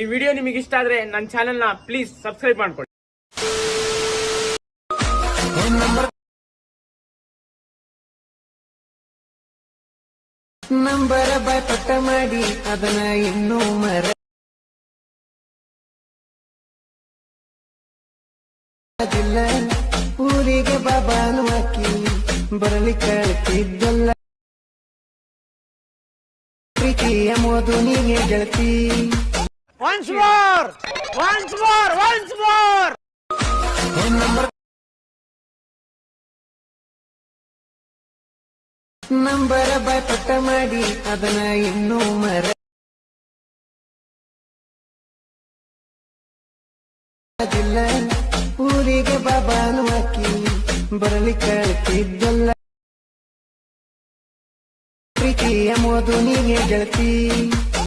ಈ ವಿಡಿಯೋ ನಿಮಗೆ ಇಷ್ಟ ಆದ್ರೆ ನನ್ನ ಚಾನೆಲ್ನ ಪ್ಲೀಸ್ ಸಬ್ಸ್ಕ್ರೈಬ್ ಮಾಡ್ಕೊಳ್ಳಿ. ನಂಬರ ಬಾಯ್ಪಟ್ಟ ಮಾಡಿ, ಅದನ್ನ ಇನ್ನೂ ಮರ ಊರಿಗೆ ಬಾಬಾನು ಹಾಕಿ ಬರಲಿ ಕಳ್ತಿದ್ದಲ್ಲ. ಪ್ರೀತಿಯ ಮೋದು ನೀನೇ ಗೆಳತಿ. once more once more once more number number ಬಾಯ್ಪಟ್ಟ ಮಾಡಿ ಅದನ್ನ ಇನ್ನೂ ಮರ ಊರಿಗೆ ಬಾಬಾನು ಹಾಕಿ ಬರಲಿ ಕಳ್ತಿದ್ದಲ್ಲ ಪ್ರೀತಿ ಎಂಬುದು ನೀನೇ ಗೆಳತಿ